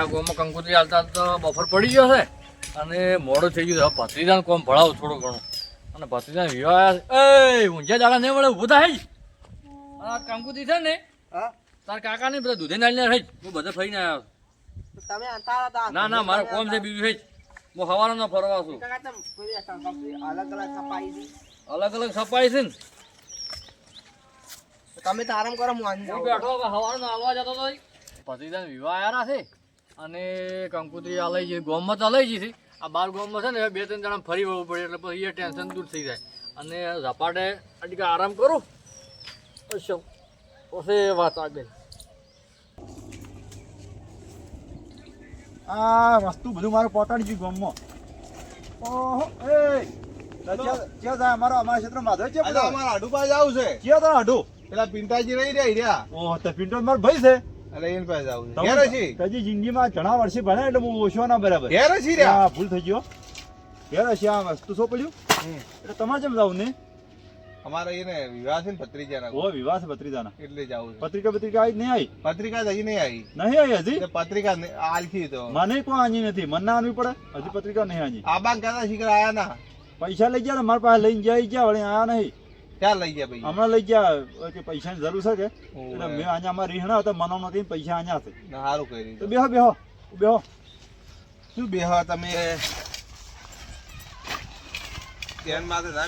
ગામમાં કંકોત્રી હાલતા તો બફર પડી ગયો છે. અને મોડો થઈ ગયો હવે ભત્રીજાને કોમ ભણાવો થોડું ઘણું. અને ભત્રીજાને વિવાહ એ ઊંઝા દાડા નહીં મળે ઊભું થાય. આ કંકોત્રી છે ને તાર કાકા ને બધા દૂધે નાલીને રહી હું બધા ફરીને આવ્યો તમે ના ના મારે કોમ છે બીજું છે હું સવારે ન ફરવા છું. અલગ અલગ સફાઈ છે અલગ અલગ સફાઈ છે ને. તમે તો આરામ કરો હું બેઠો હવે સવારનો હાલવા જતો તો ભત્રીજાને વિવાહ આવ્યા છે અને કંકોત્રી આ લઈ જઈ ગોમમાં તો લઈ જઈ છે. આ બાર ગોમમાં છે ને બે ત્રણ જણા ફરી વળવું પડે એટલે પછી એ ટેન્શન દૂર થઈ જાય. અને ઝપાટે અટકે આરામ કરું. અચ્છા પછી વાત આગળ. આ વસ્તુ બધું મારે પહોંચાડી ગયું ગામમાં. ઓહો એ! ક્યાં જાય અમારો અમારા ક્ષેત્રમાં માધવ છે અમારે આડુ પાસે આવું છે. ક્યાં તારો આડુ પેલા પિંટાજી રહી રહ્યા. રહ્યા ઓહો તો પિન્ટો મારો ભાઈ છે. એટલે એને પાસે આવું છે. ઘેર છે જિંદગીમાં ઘણા વર્ષે ભણ્યા એટલે હું ઓછો ના બરાબર. ઘેર છે રહ્યા? આ ભૂલ થઈ ગયો. ઘેર હશે આ વસ્તુ સોપડ્યું એટલે તમારે જેમ જાવ ને? અમારે એને વિવાહ છે ને ભત્રીજાના ઓ વિવાહ છે ભત્રીજાના એટલે જ છે. પત્રિકા પત્રિકા આવી નહીં આવી પત્રિકા હજી નહીં આવી નહીં આવી હજી? પત્રિકા આલખી તો. મને કોઈ આજી નથી. મને ના આનવી પડે. હજી પત્રિકા નહીં આજી. આબા કહેતા શીખર આયા ના. પૈસા લઈ ગયા ને મારા પાસે લઈને જાય ગયા વળી આયા નહીં. ક્યાં લઈ ગયા ભાઈ હમણાં લઈ ગયા કે પૈસાની જરૂર છે કે. એટલે મેં અહીંયા અમારે રીહણા હતા મનો નથી પૈસા અહીંયા છે સારું કરી તો બેહો બેહો બેહો. શું બેહો તમે? તેન માથે ના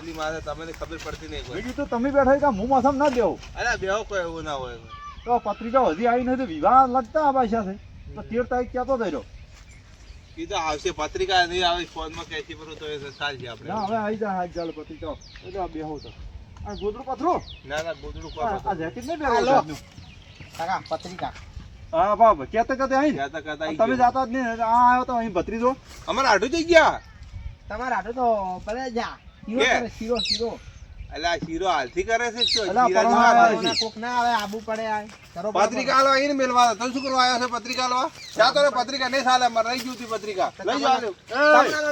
પેલી માથે તમને ખબર પડતી નહીં બીજું તો તમે બેઠા કે હું માથામાં ના દેવું અરે બેહો કોઈ એવું ના હોય. તો પત્રિકા હજી આવી નથી વિવાહ લગતા આ ભાષા છે. તો તેર તારીખ ક્યાં તો થઈ રહ્યો એ તો આવશે પત્રિકા નહીં આવે ફોનમાં કેસી પર તો એ ચાલશે આપણે. હવે આવી જાય હાથ ચાલ પત્રિકા એટલે બેહો તો. આ ગોદડું પથરો? ના ના ગોદડું આ આ જેકેટ નહીં હાલો. કાકા પત્રિકા. હા બાપ કહેતા કહેતા આવી કહેતા કહેતા તમે જતા જ નહીં આ આવ્યો તો અહીં ભત્રીજો. અમારે આડું જઈ ગયા. તમારે આટલું તો ભલે જા. શીરો? શીરો શીરો. એટલે આ શીરો હાલથી કરે છે શું? અલા, શીરા. કોક ના આવે આબુ પડે આ પત્રિકા આલવા આઈને મેલવા તમે શું કરવા આવ્યા છો પત્રિકા આલવા તો પત્રિકા નહીં ચાલે અમારે રહી ગયું પત્રિકા. લઈ જાઓ.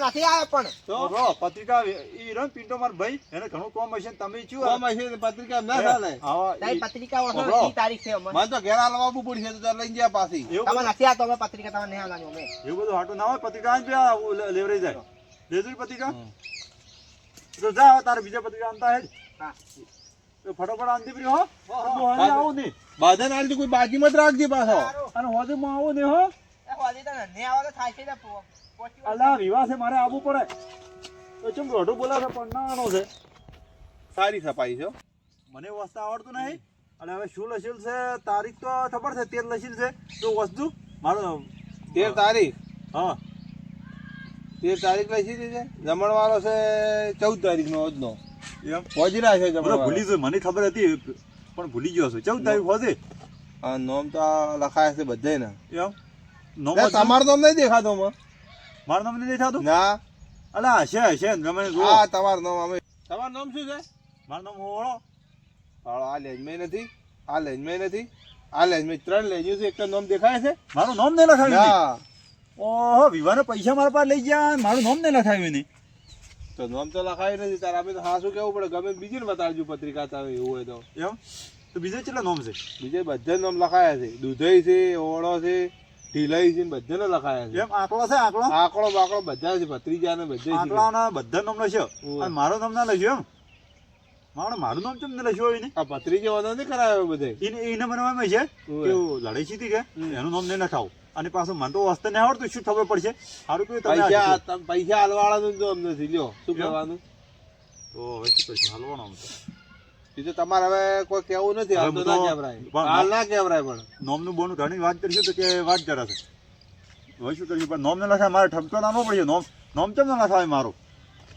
નથી આવે પણ. તો? પત્રિકા ઈ રન પિન્ટો માર ભાઈ એને ઘણું કોમ હશે તમે શું કોમ હશે પત્રિકા ના ચાલે. આવા પત્રિકા ઓળખો તારીખ છે મને તો ઘેર આલવા આવવું પડશે તો તારે લઈ ગયા પાછી. તમે અમે પત્રિકા તમે નહીં આવવાની અમે. એવું બધું હાટું ના હોય પત્રિકા લેવરાઈ જાય. લેજુરી પત્રિકા. તો જાઓ તારે બીજા પત્રિકા આનતા હે તો ફટોફટ આનતી પડી હો. બાધા ના કોઈ બાજીમાં જ રાખજે પાછો. અને હોદે માં આવું નહીં હો. એ તને નહીં આવે તો થાય છે ને પો- પોચી વાર. અલા વિવાહ છે મારે આવવું પડે. તો ચમ રોઢું બોલાવે પણ ના છે. સારી સફાઈ છે હો. મને વસ્તુ આવડતું નહીં. અને હવે શું લસીલ છે? તારીખ તો ખબર છે તેર લસીલ છે. તો વસ્તુ? મારો તેર તારીખ? હા. તેર તારીખ લખી છે જમણવારો છે ચૌદ તારીખ નો આજનો. એમ? હોજરા છે મને ભૂલી ગયો મને ખબર હતી પણ ભૂલી ગયો છું. ચૌદ તારીખ હોજે? આ નોમ તો લખાય છે બધે ને એમ? નોમ તમારો નોમ નહીં દેખાતો માં મારો નામ નહીં દેખાતો? ના. અલા હશે હશે તમે જુઓ. આ તમારું નામ અમે તમારું નામ શું છે? મારું નામ હોળો હાલો આ લેજમેં નથી આ લેજમેં નથી આ લેજમેં ત્રણ લેજ્યું છે એક તો નામ દેખાય છે. મારું નામ નહીં લખાવ્યું નહીં. ના ઓહો વિવાહના પૈસા મારા પાસે લઈ ગયા મારું નામ નહીં લખાવ્યું નહીં. તો નામ તો લખાવ્યું નથી તારે આપણે તો હા શું કેવું પડે? ગમે બીજીને બતાવજો પત્રિકા તારે એવું હોય તો. એમ? તો બીજા કેટલા નામ છે? બીજે બધા નામ લખાયા છે. દૂધઈ છે ઓળો છે ઢીલાઈ છે ને બધાને લખાયા છે. એમ આંકડો છે આંકડો? આંકડો બાકડો બધા છે. ભત્રીજા ને બધા આંકડા બધા નામ લખ્યો મારું નામ ના લખ્યો એમ? મારું મારું નામ ચમ ને લખ્યું હોય ને આ ભત્રીજો વાળો નથી કરાયો બધે. એને એને એમ છે? કે લડાઈ જીતી કે? એનું નામ નહીં લખાવું. અને પાછું મને તો વસ્તુ નહીં આવડતું શું ખબર પડશે? સારું આ પૈસા પૈસા હાલવાળાનું નામ નથી. લ્યો શું કહેવાનું? તો હવે શું કરશું હાલવાનો તો. તો તમારે હવે કોઈ કેવું નથી હાલ તો ના કહેવરાય હાલ ના કહેવરાય પણ. નોમનું બોનું ઘણી વાત કરીશું તો કે વાત કરાશે હવે શું કરીશું પણ નોમ ને લખાય મારે ઠપકો નાનો પડશે નોમ નોમ કેમ ના લખાય મારું?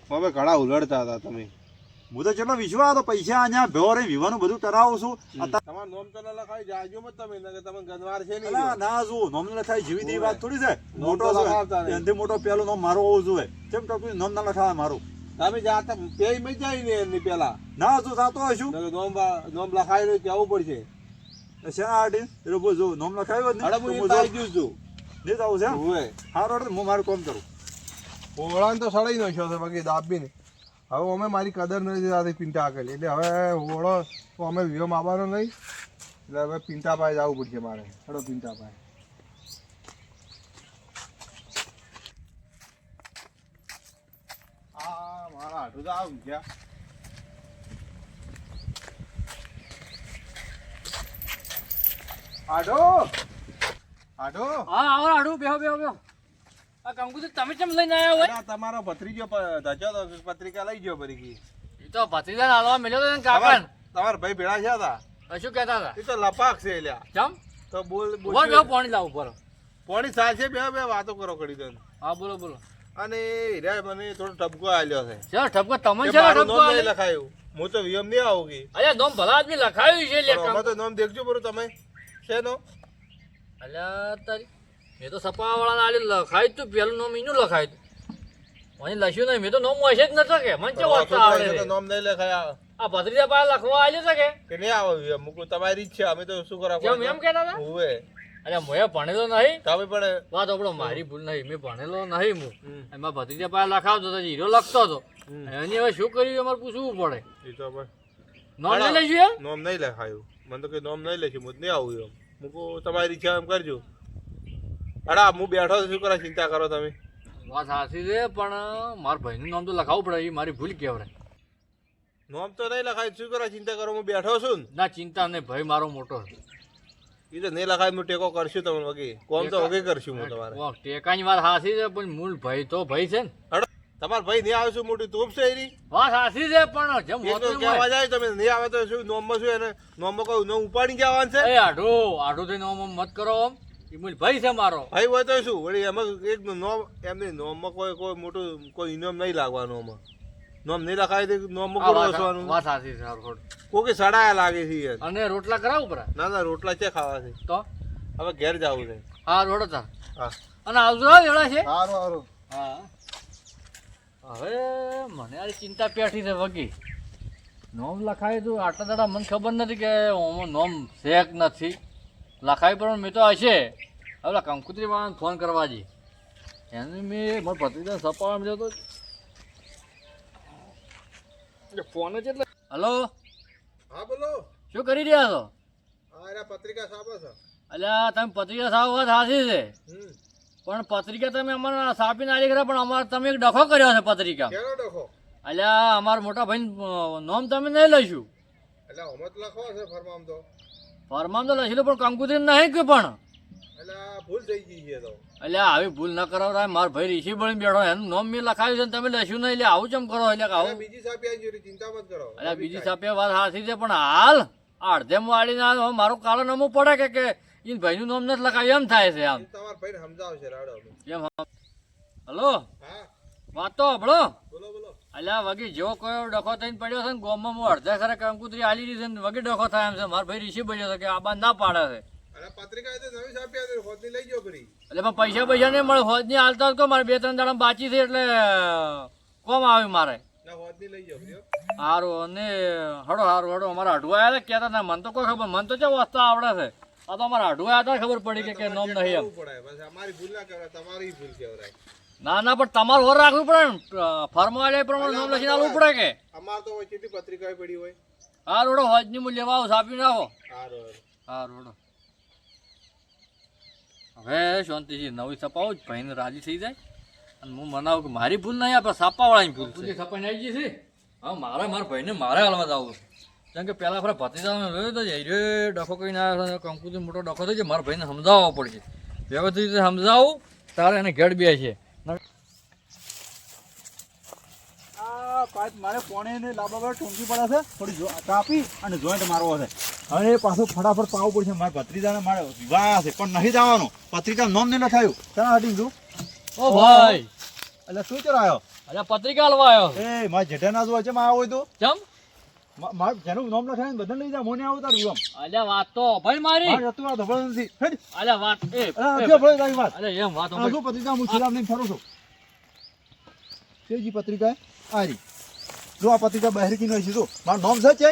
હવે ઘણા ઉલડતા હતા તમે. હું તો ચલો વિશ્વા તો પૈસા અહીંયા ભેવો રહી વિવાનું બધું કરાવું છું. તમારું નોમ તો લખાય જાજો મત તમે નકર તમે ગનવાર છે ને ના જો નોમ લખાય જીવી તેવી વાત થોડી છે. મોટો છે. એનથી મોટો પેલો નોમ મારો હોવું જોઈએ. કેમ ટપુ નોમ ના લખાય મારું? તમે જાતા પેય મે જાય ને એની પેલા ના જો થતો હશું નોમ નોમ લખાય નોમ કેવું પડશે? શેના આડી? એટલે બોલ જો નોમ લખાયું ને અરે હું તો એ છું ને જાવ છે હા હારું, હું મારું કામ કરું. ઓળાન તો સડાઈ નાખ્યો છે બાકી દાબી ને હવે અમે મારી કદર નથી થતી પિંટા કરી. એટલે હવે ઓળો તો અમે વિલોમ આવવાનો નહીં. એટલે હવે પિંટા પાસે જવું પડશે મારે. હેડો પિંટા પાસે મારા હાટું તો આવું ગયા આડો આડો હા, આવો આડો બેહો બેહો બેહો. આ કંકુત્રી તમે કેમ લઈને આવ્યા હોય? તમારો ભત્રીજો ધજો તો પત્રિકા લઈ ગયો ભરી એ તો ભત્રીજા હાલવા મળ્યો તો કાકા તમારા ભાઈ ભેળા છે હતા? શું કહેતા હતા? એ તો લપાક છે લ્યા ચમ તો બોલ બોલ બે પાણી લાવું પર પોણી સાલ છે બે બે વાતો કરો કરી દે હા બોલો બોલો. અને હીરા મને થોડો ટપકો આલ્યો છે. ચાલો ઠપકો? તમે છે મારું ઠપકો આલે? લખાયું. હું તો વિયમ નહીં આવું કી. અલ્યા નોમ ભલા આદમી લખાયું છે લે તો નોમ દેખજો બરો તમે. શેનો? અલ્યા તારી મેં તો સપાવાળાને લખાયું તું પહેલું નામ એનું લખાયું મને લખ્યું નહીં મેં તો નામ હશે જ નતો શકે. મને ચો વાંચતા આવડે નામ નહીં લખાયા આ. ભત્રીજા પાસે લખવા આલ્યું છે કે કે નહીં આવો વિયમ મૂકું તમારી ઈચ્છા અમે તો શું કરવા જેમ એમ કહેતા હતા? હોવે અલ્યા મોએ ભણેલો નહીં. તમે પણ વાત આપણો મારી ભૂલ નહીં મેં ભણેલો નહીં હું. એમાં ભત્રીજા પાસે લખાવતો હતો હીરો લખતો હતો. એની હવે શું કર્યું? અમારે પૂછવું પડે. એ તો પણ નોમ લઈશું એમ? નામ નહીં લખાયું. મને તો કે નોમ નહીં લખ્યું મુજ નહીં આવું એમ. મૂકું તમારી ઈચ્છા એમ કરજો. અડા હું બેઠો છું શું કરવા ચિંતા કરો તમે. વાત સાચી છે પણ મારા ભાઈનું નામ તો લખાવવું પડે એ મારી ભૂલ કહેવાય. નામ તો નહીં લખાય શું કરો ચિંતા કરો હું બેઠો છું ને. ના ચિંતા નહીં ભાઈ મારો મોટો છે. એ તો નહીં લખાય હું ટેકો કરશું તમને વગી કોમ તો વગી કરશું હું તમારે. ટેકાની વાત સાચી છે પણ મૂળ ભાઈ તો ભાઈ છે ને. તમારા ભાઈ નહીં આવે શું? મોટી તોપ છે એની? વાત સાચી છે પણ જેમ કહેવા જાય તમે નહીં આવે તો શું? નોમમાં શું એને? નોમમાં કહું નોમ ઉપાડી જવાનું છે? એ આઢો આઢો થઈને આમ આમ મત કરો આમ. એ ભાઈ છે મારો. ભાઈ હોય તો શું વળી એમાં એક નોમ એમની નોમમાં કોઈ કોઈ મોટું કોઈ ઇનામ નહીં લાગવાનું આમાં. નોમ નહીં લખાય તો નોમ કોણ વાત વસવાનું વાત સાચી છે હારું કોકે સડાયા લાગે છે યાર. અને રોટલા કરાવ પરા? ના ના રોટલા છે ખાવા છે. તો? હવે ઘેર જાવું છે. હા રોડો તા હા. અને આવજો હા વેળા છે. સારું સારું હા. હવે મને આ ચિંતા પેઠી છે વગી. નોમ લખાય તો આટલા દાડા મને ખબર નથી કે ઓમાં નોમ શેક નથી. લખાય પણ મેં તો હશે. હવે કંકુત્રી વાળાને ફોન કરવા જઈ એને મેં મારા ભત્રીજાને સપાવા મળ્યો તો. ફોન જ એટલે હલો? હા બોલો. શું કરી રહ્યા છો? હા પત્રિકા સાપો છે. અલ્યા તમે પત્રિકા સાવ વાત સાચી છે. પણ પત્રિકા તમે અમારે સાપીને આલી ખરા પણ અમારે તમે એક ડખો કર્યો છે પત્રિકા. કેનો ડખો? અલ્યા અમારા મોટા ભાઈ નોમ તમે નહીં લઈશું. એટલે અમે લખવા છે ફરમામ તો. ફરમાન તો લખેલું પણ કંકુતરી નહીં કે પણ. એટલે ભૂલ થઈ ગઈ છે તો. એટલે આવી ભૂલ ન કરાવતા માર ભાઈ ઋષિ બળી બેઠો એનું નોમ મેં લખાવ્યું છે તમે લખ્યું નહીં એટલે આવું ચમ કરો એટલે આવું. બીજી સાપિયા આવી ચિંતા મત કરો. એટલે બીજી સાપે વાત સાચી છે પણ હાલ અડધે વાળીને ના મારો કાળો નમો પડે કે કે ઈ ભાઈનું નામ નથી લખાવ્યું એમ થાય છે આમ. તમારા ભાઈ સમજાવશે રાડો. એમ હલો? હા. વાત તો હભળો બોલો બોલો. અલ્યા વગી જો કયો ડખો થઈને પડ્યો છે ને ગોમમાં હું અડધા ખરા કંકુતરી આલી દીધી છે ને વગી ડખો થાય એમ છે. મારો ભાઈ ઋષિ બોલ્યો છે કે આ બાંધ ના પાડે છે. એટલે પણ પૈસા પૈસા નહીં મળે હોજની હાલતા તો મારે બે ત્રણ દાડા બાચી છે એટલે કોમ આવ્યું મારે. ના સારું અને હડો સારું હડો અમારા અઢવા આવ્યા હતા કહેતા હતા મને તો કોઈ ખબર મને તો છે વસ્તા આવડે છે. આ તો અમારા અઢવા આવ્યા હતા ખબર પડી કે કે નોમ નહીં એમ. અમારી ભૂલ ના કહેવાય તમારી ભૂલ કહેવાય. ના ના પણ તમારું હોર રાખવું પડે ને. ફર્મો પ્રમાણે નામ લખીને આવવું પડે કે? અમાર તો વચ્ચેથી પત્રિકા પડી હોય. હા રોડો હોજની મૂલ્ય આવો સાપી નાખો હા રોડો. હવે શાંતિજી નવી સપાવો જ ભાઈને રાજી થઈ જાય. અને હું મનાવું કે મારી ભૂલ નહીં આપણે સાપાવાળાની ભૂલ છે. સપાઈને આવી ગઈ છે? હા મારે મારા ભાઈને મારે હાલવા જવું કેમ કે પહેલાં આપણે ભત્રીજાને જોયું તો રે ડખો કહીને આવ્યો છે કંકુથી મોટો ડખો થઈ છે મારા ભાઈને સમજાવવો પડશે. વ્યવસ્થિત રીતે સમજાવું તારે એને ઘેડ બે છે પાઇપ મારે પોણે લાંબા પર ટૂંકી પડે છે. થોડી જો- કાપી અને જોઈન્ટ મારવો છે. હવે પાછું ફટાફટ પાવું પડશે. મારા ભત્રીજાને મારે વિવાહ છે પણ નહીં જવાનું. પત્રિકા નોમ નહીં લખાયું. ત્યાં હટી છું ઓ ભાઈ. એટલે શું ચલાયો? અરે પત્રિકા હાલવા આવ્યો. એ મારા જેઠાના જ છે માં આવો તો ચમ? જેનું નામ લખાય ને બધાને લઈ જા મોને આવું તારું એમ. અલ્યા વાત તો ભાઈ મારી. હતું આ ધબળ નથી. હેડ. અલ્યા વાત એ ભાઈ તારી વાત. અલ્યા એમ વાત આ પત્રિકા હું છેલ્લા લઈને ફરું છું. કેજી પત્રિકા? આ જો આ પત્રિકા બહાર કી નહીં જો. મારું નામ છે છે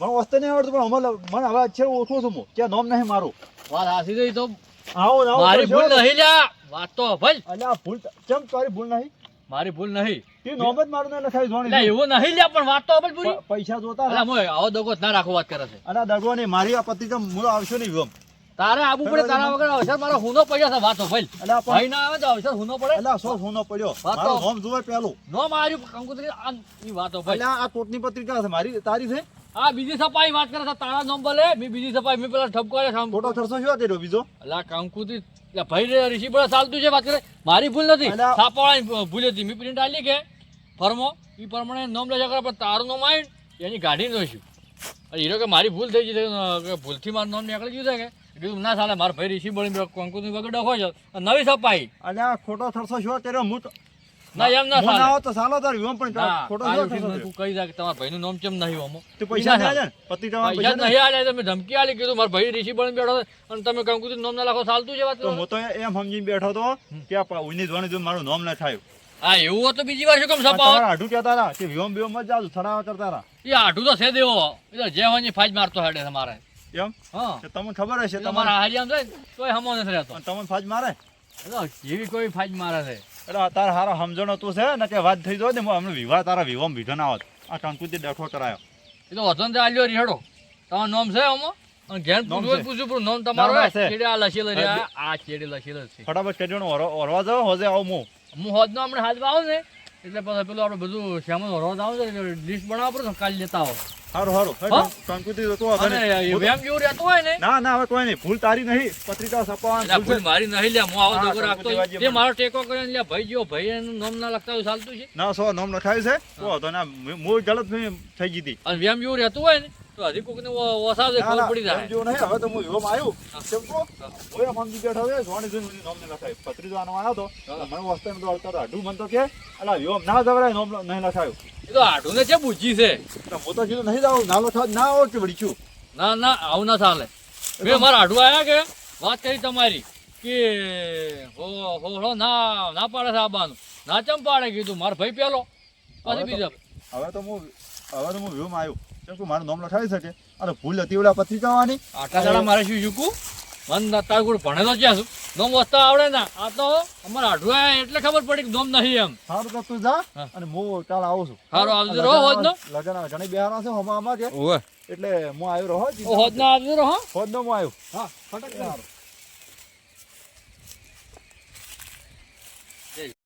મને વસ્તુ નહીં આવડતું પણ અમારે મને હવે છે ઓછો છું હું કે નામ નહીં મારું. વાત હાસી તો. આવો આવો મારી ભૂલ નહીં લ્યા. વાત તો ભાઈ. અલ્યા ભૂલ ચમ તારી ભૂલ નહીં? મારી ભૂલ નહીં. તે નોબત મારું નહીં લખાવી એટલે જોવાની એવું નહીં લે પણ વાત તો ભાઈ પૂરી. પૈસા જોતા અલા મોય આવો દગો ના રાખો વાત કરે છે. અલા દગો ને મારી આ તો મૂળ આવશે નહીં ગમ. તારે આબુ પડે તારા વગર અવસર મારો હુનો પડ્યો છે વાતો ભાઈ અલા ભાઈ ના આવે તો અવસર હુનો પડે. અલા સો હુનો પડ્યો? વાત તો- જોવે પેલું. નો માર્યું કંકુતરી આ ઈ વાતો ભાઈ આ કોટની પત્રિકા છે મારી તારી છે? આ બીજી સપાઈ વાત કરે છે તારા નોમ બોલે મેં બીજી સપાઈ મેં પેલા ઠપકો સામ. ફોટો ચડશો શું તેરો બીજો? અલા કંકુતરી એટલે ભાઈ ઋષિ ચાલતું છે વાત કરે. મારી ભૂલ નથી. સાપાવાળાની ભૂલ હતી. મેં પ્રિન્ટ આલી કે ફર્મો. એ પ્રમાણે નોમ લેજા કરે પણ તારું નોમ આવીને એની ગાડી અરે હીરો કે મારી ભૂલ થઈ ગઈ કે ભૂલથી મારું નામ નીકળી ગયું છે કે? કીધું ના ચાલે મારા ભાઈ ઋષિ બળી કંકુ વગર ડખો છે. નવી સપાઈ. અને આ ખોટો થરસો શું તેરો હું તો- ના એમ ના હું આવો તો ચાલો તાર વિવમ પણ ખોટો કાલે શું ઉઠીને થરસો મને તું કહી દે કે તમારા ભાઈનું નામ કેમ નહીં હોમો તું પૈસા નહીં આલ્યા ને? પત્રિકામાં પૈસા પૈસા નહીં નહીં. આલ્યા તમે ધમકી આલી કીધું મારા ભાઈ ઋષિ બની બેઠો અને તમે કંકુતરી નામ ના લખો ચાલતું છે વાત તો. હું તો એમ સમજીને બેઠો તો કે આ ઉની જોવાની જો મારું નામ ના થાય. હા એવું હોય તો બીજી વાર શું કેમ સપાવો આઢું કહેતા હતા કે વિવમ વિવમ જ જાજુ થડાવા કરતા હતા. એ આઠું તો છે દેવો. જે હોય ફાજ મારતો હેડે છે મારે. એમ? હા. તમને ખબર હશે તમારા. મારા હારિયામ જાય તોય હમો નથી રહેતો. તમને ફાજ મારે? એ કોઈ ફાજ મારે છે. એટલે અત્યારે હારા સમજણો તું છે ને કે વાત થઈ જાય ને હમણાં વિવાહ તારા વિવમ વિધો ના હોત. આ કંકુતી ડખો કરાયો એ તો વસંત આલ્યો રીહડો તમારું નામ છે અમો ઘેર પૂછવું. પૂછ્યું પણ નામ તમારું છે. ચેડે આ લખી લે આ ચેડે લખેલ જ છે. ફટાફટ કેડીઓનો ઓરવા ઓરવા જાવ હોજે આવું મુ. હું હોદનો હમણાં હાથમાં આવું ને એટલે પછી પેલું આપણે બધું શ્યામ ઓરવા આવું છે લિસ્ટ બનાવવા પડે કાલે લેતા આવો. સારું સારું હા? કંકુતી તો તું વેમ જેવું રહેતું હોય ને? ના ના હવે કોઈ નહીં. ભૂલ તારી નહીં. પત્રિકા છપાવવાની એટલે ભૂલ મારી નહીં લ્યા. હું આવો દોગો રાખતો તે મારો ટેકો કરીને લે ભાઈ જો ભાઈ એનું નામ ના લખતા હોય ચાલતું છે. ના સો નામ લખાયું છે. તો ના મૂળ ગલત થઈ ગઈ હતી. અને વેમ જેવું રહેતું હોય ને? તો હજી કોકને ખબર પડી જાય. એમ નહીં હવે તો હું વિવમ આવ્યું. ચમકો હું. એમ સમજી બેઠો છે જોવાની જોઈને મને નામ નહીં લખાયું. પત્રિકો આવ્યો તો. મને વસ્તુ તો અડતા અઢું મને તો કે અલા વિવમ ના જવરાય નામ નહીં લખાયું. એ તો આઠું ને છે બુજી છે. હું તો કીધું નહીં જાઉં ના લખાવ ના આવો કે વળી છું? ના ના આવું ના ચાલે. મેં મારા આઠું આયા કે વાત કરી તમારી કે હો હોળો ના ના પાડે છે આબાનું ના ચમ પાડે? કીધું મારો ભાઈ પેલો. પછી હવે તો- બીજા હવે તો હું હવે તો હું વિવમ આવ્યું. કે મારું નામ લખાવી શકે? અને ભૂલ હતી ઓલા પત્રિકાવાની આટલા દાડા મારે શું શીખવું મન તાર ગુડ ભણેલો ક્યાં છું? નોમ વસ્તા આવડે ના. આ તો અમારે આઠું એટલે ખબર પડી કે નોમ નહીં એમ. સારું તો તું જા અને હું કાલ આવું છું. સારું આવજો રહો હોજનો લગન ઘણી બિહારના છે હમણાં આમાં કે ઓવે. એટલે હું આવ્યો રહો હોજનો આવજો રહો હોદનો હું આવ્યો. હા ફટક